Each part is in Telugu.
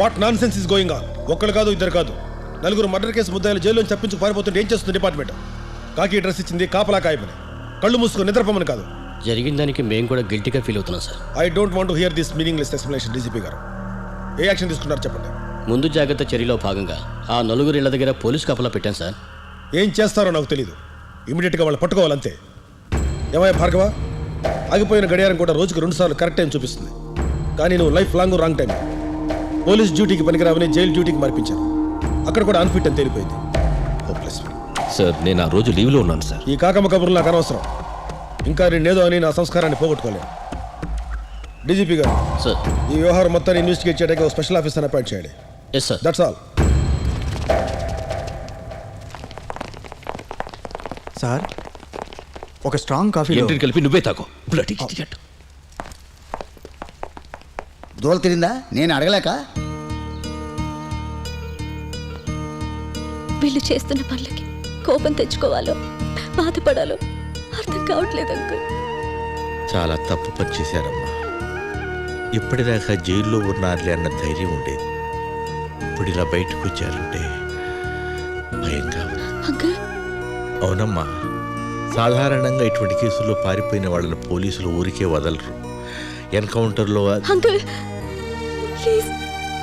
What nonsense is going on? ఒక్కళ్ళు కాదు ఇద్దరు కాదు. నలుగురు మర్డర్ కేసు ముద్దాయిలు జైల్లో తప్పించు పారిపోతుంటే ఏం చేస్తుంది డిపార్ట్మెంట్? కాకి డ్రెస్ ఇచ్చింది కాపలా కాయమని. కళ్ళు మూసుకొని నిద్రపోమని కాదు. జరిగిన దానికి మేము కూడా గిల్టీగా ఫీల్ అవుతున్నాం sir. I don't want hear this meaningless explanation DGP గారు. ఏ యాక్షన్ తీసుకున్నారు చెప్పండి. ముందు జాగ్రత్త చర్యలో భాగంగా ఆ నలుగురు ఇళ్ళ దగ్గర పోలీస్ కాపలా పెట్టాం సార్. ఏం చేస్తారో నాకు తెలియదు ఇమీడియట్గా వాళ్ళు పట్టుకోవాలంతే ఏమయ్య భార్గవ? ఆగిపోయిన గడియారం కూడా రోజుకు రెండు సార్లు కరెక్ట్ టైం చూపిస్తుంది. కానీ నువ్వు life long wrong time police డ్యూటీకి పనికిరావని జైలు డ్యూటీకి మార్పించారు. అక్కడ కూడా అన్ఫిట్ అని తేలిపోయింది. హోప్లెస్ సార్ నేను ఆ రోజు లీవ్లో ఉన్నాను సార్. ఈ కాకమ్మ కబుర్లు నాకు అనవసరం. ఇంకా నేనేదో అని నా సంస్కారాన్ని పోగొట్టుకోలేను. డీజీపీ గారు సార్. ఈ వ్యవహారం మొత్తాన్ని ఇన్వెస్టిగేట్ చేయడానికి ఒక స్పెషల్ ఆఫీసర్ అపాయింట్ చేయండి yes sir that's all sir ఒక స్ట్రాంగ్ కాఫీ కలిపి నువ్వే తాగు బ్లడీ ఇడియట్. దూల తిరిందా? నేను అడగలేక? వీళ్ళు చేస్తున్న పనులకి కోపం తెచ్చుకోవాలో బాధపడాలో అర్థం కావట్లేదు అంకుల్. చాలా తప్పు పని చేశారమ్మా. ఇప్పటిదాకా జైల్లో ఉన్నారులే అన్న ధైర్యం ఉండేది. ఇప్పుడు ఇలా బయటకు వచ్చారంటే భయంగా. అంకుల్. అవునమ్మా. సాధారణంగా ఇటువంటి కేసుల్లో పారిపోయిన వాళ్ళని పోలీసులు ఊరికే వదలరు. ఎన్కౌంటర్లో అంకుల్ ప్లీజ్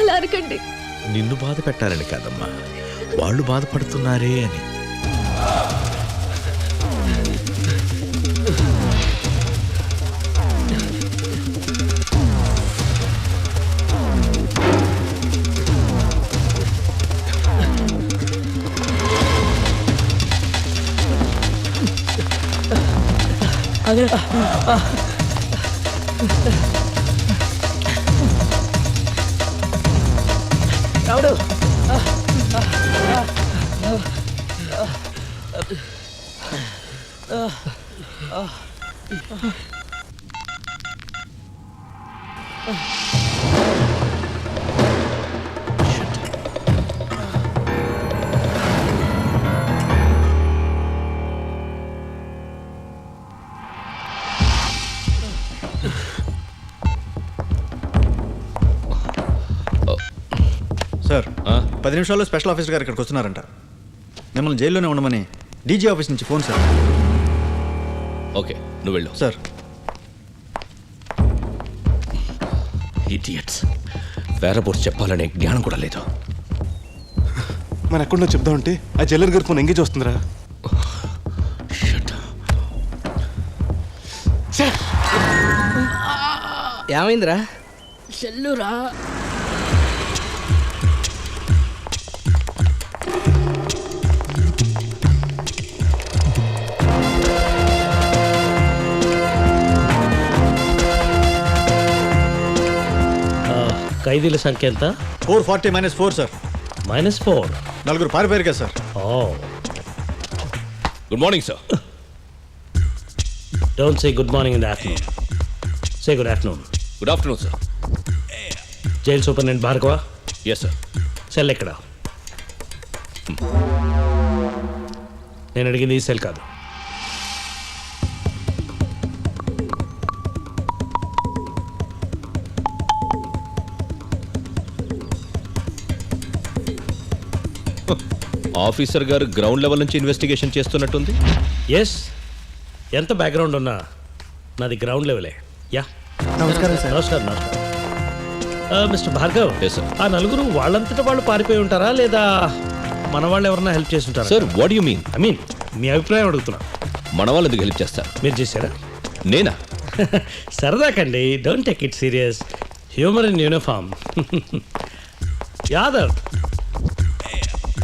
అలా అనకండి నిన్ను బాధ పెట్టాలని కాదమ్మా. వాళ్ళు బాధపడుతున్నారే అని. సార్ ఆ? పది నిమిషాల్లో స్పెషల్ ఆఫీసర్ గారు ఇక్కడికి వస్తున్నారంట మిమ్మల్ని జైల్లోనే ఉండమని డీజీ ఆఫీస్ నుంచి ఫోన్ సార్. ఓకే నువ్వు వెళ్ళు. సార్. ఇడియట్స్ వేరబోర్డ్స్ చెప్పాలనే జ్ఞానం కూడా లేదు. మన ఎక్కడో చెప్దామంటే ఆ జల్లర్ గారి ఫోన్ ఎంగేజ్ వస్తుందిరా. ఏమైందిరా? చెల్లురా. ఖైదీల సంఖ్య ఎంత? Four forty minus four sir. Minus four? నలుగురు పారిపోయారు కదా sir. Oh. Good morning sir don't say good morning in the afternoon say good afternoon good afternoon sir jail superintendent Bhargava yes sir cell ఎక్కడ? నేను అడిగింది ఈ సెల్ కాదు. ఆఫీసర్ గారు గ్రౌండ్ లెవెల్ నుంచి ఇన్వెస్టిగేషన్ చేస్తున్నట్టుంది? ఎస్ ఎంత బ్యాక్గ్రౌండ్ ఉన్నా నాది గ్రౌండ్ లెవెలే యా. నమస్కారం సార్ నమస్కారం నమస్కారం. Mister Bhargav Yes, sir. ఆ నలుగురు వాళ్ళంతటా వాళ్ళు పారిపోయి ఉంటారా లేదా మన వాళ్ళు ఎవరన్నా హెల్ప్ చేసి ఉంటారా? Sir what you mean I mean మీ అభిప్రాయం అడుగుతున్నా. మన వాళ్ళు ఎందుకు హెల్ప్ చేస్తారు? మీరు చేశారా? నేనా? సరదాకండి. Don't take it serious humour in uniform Yadav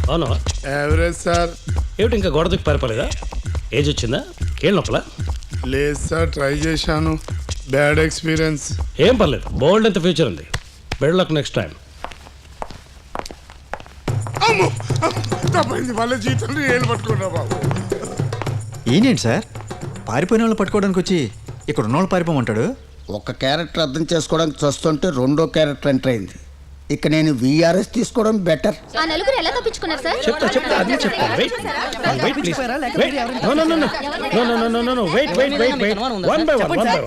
sir ఏమిటి ఇంకా గోడ దిక్కు పారిపోలేదా? ఏజ్ వచ్చిందా? ఏం లోపల లేదు సార్ ట్రై చేశాను. బ్యాడ్ ఎక్స్పీరియన్స్ ఏం పర్లేదు. బోల్డ్ ఎంత ఫ్యూచర్ ఉంది. బెడ్ లక్ నెక్స్ట్ టైం అమ్మో! తప్పైంది. వాళ్ళ జీతంలో ఏళ్ళు పట్టుకున్నా బాబు. ఈయనేంటి సార్ పారిపోయిన వాళ్ళు పట్టుకోవడానికి వచ్చి ఇక్కడ ఉన్న వాళ్ళు పారిపోమంటాడు? ఒక క్యారెక్టర్ అర్థం చేసుకోవడానికి చూస్తుంటే రెండో క్యారెక్టర్ ఎంటర్ అయింది. ఇక నేను విఆర్ఎస్ తీసుకోవడం బెటర్ ఆ నలుగురు ఎలా తప్పించుకున్నారు సార్? చెప్తా చెప్తా అదే చెప్తా. Wait wait please wait no no no no no no no no no wait wait wait wait one by one one by one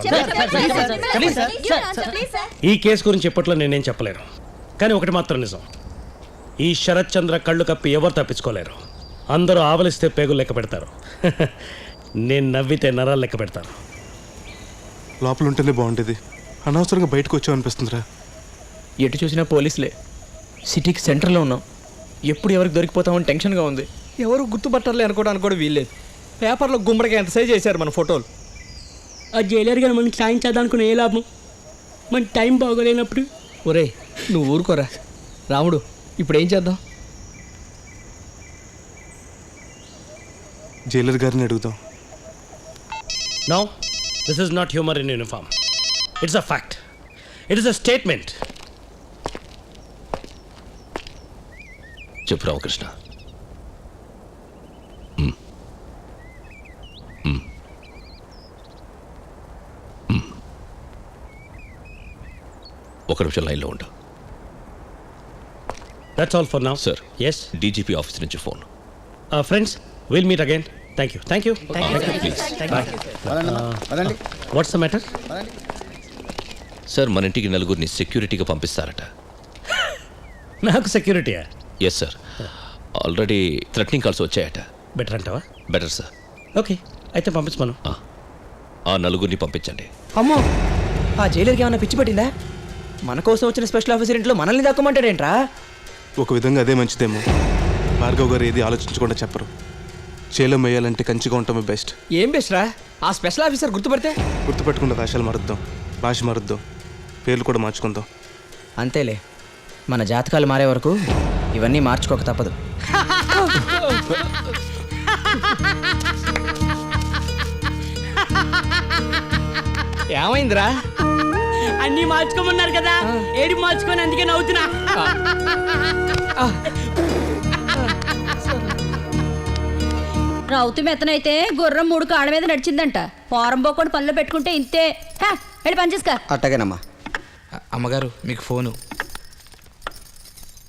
ఈ కేసు గురించి ఇప్పట్లో నేనేం చెప్పలేను. కానీ ఒకటి మాత్రం నిజం. ఈ శరత్ చంద్ర కళ్ళు కప్పి ఎవరు తప్పించుకోలేరు? అందరూ ఆవలిస్తే పేగులు లెక్క పెడతారు. నేను నవ్వితే నరాలు లెక్క పెడతాను లోపల ఉంటేనే బాగుండేది. అనవసరంగా బయటకు వచ్చావు అనిపిస్తుందిరా ఎటు చూసినా పోలీసులే. సిటీకి సెంటర్లో ఉన్నాం. ఎప్పుడు ఎవరికి దొరికిపోతామని టెన్షన్గా ఉంది. ఎవరు గుర్తుపట్టాలి అనుకోవడానికి కూడా వీల్లేదు. పేపర్లో గుమ్మడికి ఎంత సైజ్ చేశారు మన ఫోటోలు? ఆ జైలర్ గారు మనకి సాయం చేద్దాం అనుకున్న ఏ లాభం? మన టైం బాగోలేనప్పుడు. ఒరే నువ్వు ఊరుకోరా. రాముడు ఇప్పుడు ఏం చేద్దాం? జైలర్ గారిని అడుగుదాం. No this is not humour in uniform it's a fact it is a statement చెప్పు రామకృష్ణ. ఒక నిమిషం లైన్లో ఉండు. That's all for now sir yes DGP office నుంచి phone. Friends will meet again thank you thank you please what's the matter పదండి సార్ మన ఇంటికి నలుగురిని సెక్యూరిటీగా పంపిస్తారట. నాకు సెక్యూరిటీయా yes sir already threatening calls వచ్చాయట. Better అంటావా? బెటర్ సార్ ఓకే అయితే పంపించమను. ఆ. నలుగురిని పంపించండి. అమ్మో! ఆ జైలర్కి ఏమైనా పిచ్చి పట్టిందా? మన కోసం వచ్చిన స్పెషల్ ఆఫీసర్ ఇంట్లో మనల్ని దక్కమంటాడేంట్రా? ఒక విధంగా అదే మంచిదేమో. భార్గవ్ గారు ఏది ఆలోచించకుండా చెప్పరు. చేలో మేయాలంటే కంచిగా ఉండటమే బెస్ట్ ఏం బెస్ట్ రా? ఆ స్పెషల్ ఆఫీసర్ గుర్తుపడితే? గుర్తుపెట్టుకున్న వేషాలు మారుద్దాం. భాష మారుద్దాం. పేర్లు కూడా మార్చుకుందాం. అంతేలే. మన జాతకాలు మారే వరకు ఇవన్నీ మార్చుకోక తప్పదు. ఏమైందిరా? అన్నీ మార్చుకోమన్నారు కదా. ఏడి మార్చుకొని అందుకే నవ్వుతున్నా. రౌతు మెత్తనైతే గుర్రం మూడు కాళ్ళ మీద నడిచిందంట. పోరం పోకుండా పనిలో పెట్టుకుంటే ఇంతే. హా, వెళ్ళి పని చేసుకో. అట్టగేనమ్మా. అమ్మగారు మీకు ఫోను.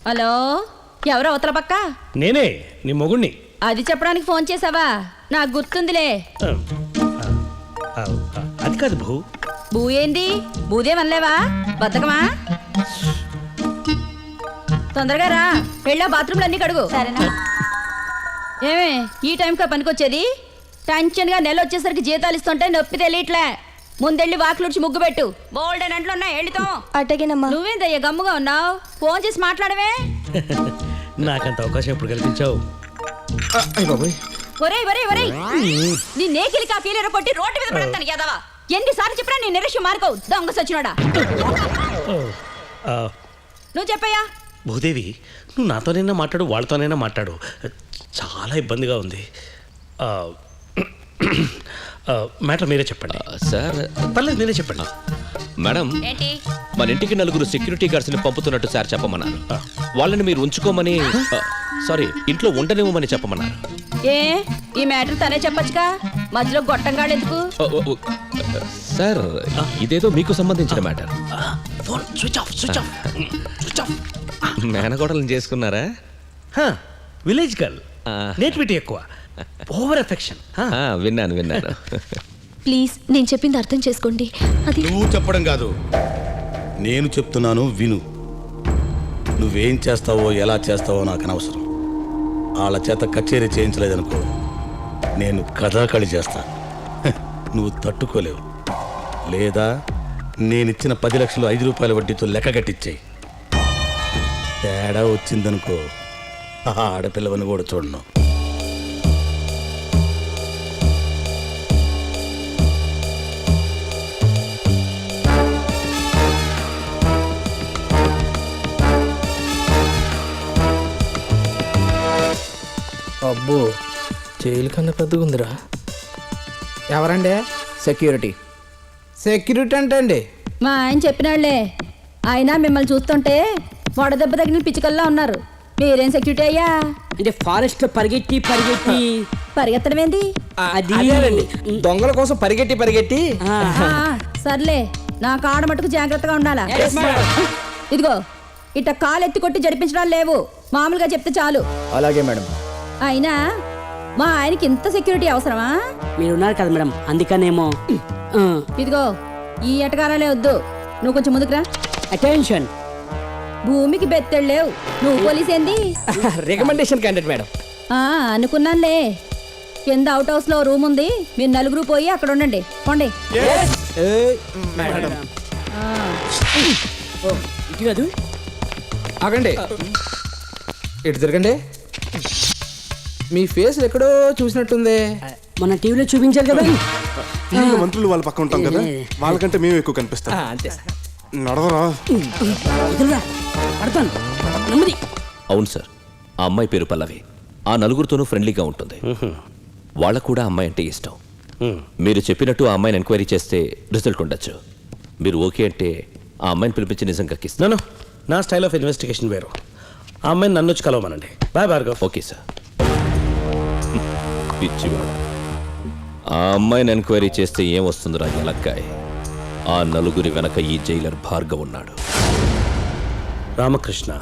హలో? ఎవరు అవతల పక్క? నేనే నీ మొగుణ్ణి. అది చెప్పడానికి ఫోన్ చేసావా? నాకు గుర్తుందిలే. ఆ, ఆ, ఆ, అది కాదు భూ. బూ ఏంది? బూదే వనలేవా బద్దకమా తొందరగా రా వెళ్ళా బాత్రూమ్లు అన్ని కడుగు. సరేనా. ఏమే ఈ టైంకి పనికొచ్చేది? టెన్షన్గా నెల వచ్చేసరికి జీతాలు ఇస్తుంటే నొప్పి తెలియట్లే. ముందెళ్ళి వాకిలుడిచి ముగ్గు పెట్టు. బోల్డ్ అని అంట్లో ఉన్నాయి వెళ్ళితో. అటగేనమ్మా. నువ్వేందయ్యా గమ్ముగా ఉన్నావు? ఫోన్ చేసి మాట్లాడవే. నాకంత అవకాశం ఎప్పుడు కల్పించావు? ఒరేయ్ ఒరేయ్ ఒరేయ్. నీ నేకిలి కాఫీలు కొట్టి రోడ్డు మీద పెడతాను యాదవా. ఎన్నిసార్లు చెప్పినా నీ నిరక్ష్యం మార్కవు. దొంగ సచ్చినోడా. ఆ, నువ్వు చెప్పయ్యా. భూదేవి నువ్వు నాతోనైనా మాట్లాడు వాళ్ళతోనైనా మాట్లాడు. చాలా ఇబ్బందిగా ఉంది. ఆ, ఆ, మ్యాటర్ మీరే చెప్పండి. సార్. పర్లేదు మీరే చెప్పండి. మేడం ఏంటి? మన ఇంటికి నలుగురు సెక్యూరిటీ గార్డ్స్ని పంపుతున్నట్టు సార్ చెప్పమన్నారు. వాళ్ళని మీరు ఉంచుకోమని సారీ ఇంట్లో ఉండనివ్వమని చెప్పమన్నారు. ఏ ఈ మ్యాటర్ తనే చెప్పొచ్చుగా? మధ్యలో గొట్టంగాడు ఎందుకు సార్ ఇదేదో మీకు సంబంధించిన matter. Phone switch off switch off switch off. మేనగోడలను చేసుకున్నారా? Village girl. నేటివిటీ ఎక్కువ. ఓవర్ ఎఫెక్షన్ విన్నాను విన్నాను. ప్లీజ్ నేను చెప్పింది అర్థం చేసుకోండి. అది నువ్వు చెప్పడం కాదు. నేను చెప్తున్నాను విను. నువ్వేం చేస్తావో ఎలా చేస్తావో నాకు అనవసరం. వాళ్ళ చేత కచేరీ చేయించలేదనుకో నేను కథాకళి చేస్తా. నువ్వు తట్టుకోలేవు. లేదా నేనిచ్చిన పది లక్షలు ఐదు రూపాయల వడ్డీతో లెక్క కట్టించేయి తేడా వచ్చిందనుకో ఆడపిల్లవని కూడా చూడను. అబ్బో జైలు కన్నా పెద్దగా ఉందిరా ఎవరండి? సెక్యూరిటీ. సెక్యూరిటీ అంటే అండి మా ఆయన చెప్పినాళ్ళే. అయినా మిమ్మల్ని చూస్తుంటే వడదెబ్బ తగిన పిచ్చుకల్లా ఉన్నారు. మీరేం సెక్యూరిటీ అయ్యా? అంటే ఫారెస్ట్లో పరిగెట్టి పరిగెట్టి. పరిగెత్తడం ఏంది అది. అదేనండి దొంగల కోసం పరిగెట్టి పరిగెట్టి. ఆ, సర్లే. నా కాడ మటుకు జాగ్రత్తగా ఉండాలా? ఇదిగో ఇట్ట కాలు ఎత్తి కొట్టి జడిపించడాలు లేవు. మామూలుగా చెప్తే చాలు. అలాగే మేడం. అయినా మా ఆయనకి ఇంత సెక్యూరిటీ అవసరమా? మీరు ఉన్నారు కదా మేడం అందుకనేమో. ఇదిగో ఈ ఎటకారాలే వద్దు. నువ్వు కొంచెం ముందుకురా అటెన్షన్ భూమికి బెత్తెళ్ళేవు నువ్వు పోలీస్ ఏంది? Recommendation candidate madam. ఆ, అనుకున్నానులే. కింద అవుట్ హౌస్లో రూమ్ ఉంది. మీరు నలుగురు పోయి అక్కడ ఉండండి. పోండి. మేడం. ఆ, ఇటు కాదు? ఆగండి. ఇటు తిరగండి. మీ ఫేస్ ఎక్కడో చూసినట్టుంది. మన టీవీలో చూపించారు కదా. టీవీలో మంత్రులు వాళ్ళ పక్క ఉంటాం కదా వాళ్ళకంటే మేము ఎక్కువ కనిపిస్తాం. అంతే పడతాను. నెమ్మది. అవును సార్ ఆ అమ్మాయి పేరు పల్లవి. ఆ నలుగురితోనూ ఫ్రెండ్లీగా ఉంటుంది. వాళ్ళకు కూడా అమ్మాయి అంటే ఇష్టం. మీరు చెప్పినట్టు ఆ అమ్మాయిని ఎంక్వైరీ చేస్తే రిజల్ట్ ఉండొచ్చు. మీరు ఓకే అంటే ఆ అమ్మాయిని పిలిపించి నిజం కక్కిస్తాను నా స్టైల్ ఆఫ్ ఇన్వెస్టిగేషన్ వేరు. ఆ అమ్మాయిని నన్ను వచ్చి కలవమనండి. బాయ్ భార్గవ్. Okay sir. పిచ్చివాడు. ఆ అమ్మాయిని ఎంక్వైరీ చేస్తే ఏం వస్తుందిరా ఎలక్కాయ్ ఆ నలుగురి వెనక ఈ జైలర్ భార్గవ్ ఉన్నాడు. రామకృష్ణ.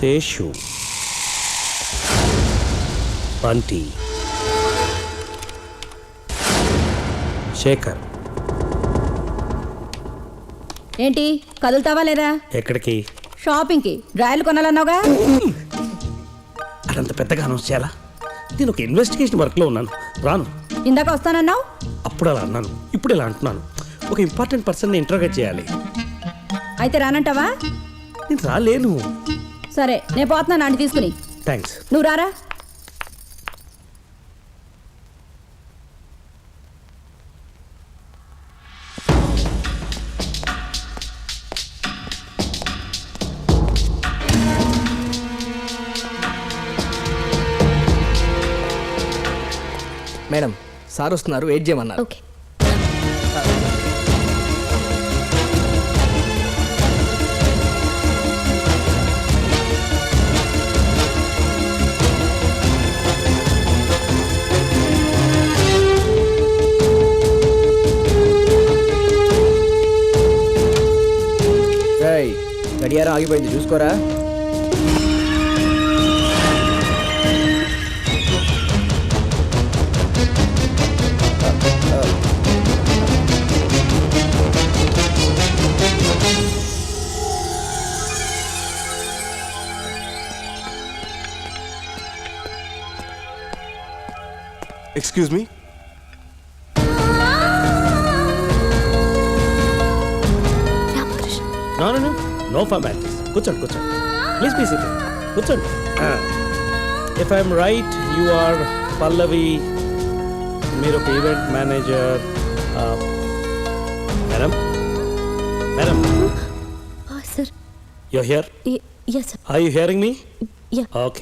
శేషు. బంటి. శేఖర్. ఏంటి కదులుతావా లేదా? ఎక్కడికి? షాపింగ్కి. డ్రాయలు కొనాలన్నావుగా? అదంత పెద్దగా అనౌన్స్ చేయాలా? నేను ఒక ఇన్వెస్టిగేషన్ వర్క్లో ఉన్నాను. రాను. ఇందాక వస్తానన్నావు? అప్పుడు అలా అన్నాను. ఇప్పుడు ఇలా అంటున్నాను. ఒక ఇంపార్టెంట్ పర్సన్ని ఇంటర్గేట్ చేయాలి. అయితే రానంటావా? నేను రాలేను. సరే నేను పోతున్నాను ఆంటీ తీసుకుని. థ్యాంక్స్ నువ్వు రారా? మేడం సార్ వస్తున్నారు వెయిట్ చేయమన్నారు. ఓకే. గడియారం ఆగిపోయింది చూసుకోరా? Excuse me no no no formalities కూర్చోండి కూర్చోండి. ప్లీజ్ ప్లీజ్ ఇట్ కూర్చోండి. If I'm right you are Pallavi మీరు ఒక event manager madam madam sir you here yeah sir are you hearing me yeah okay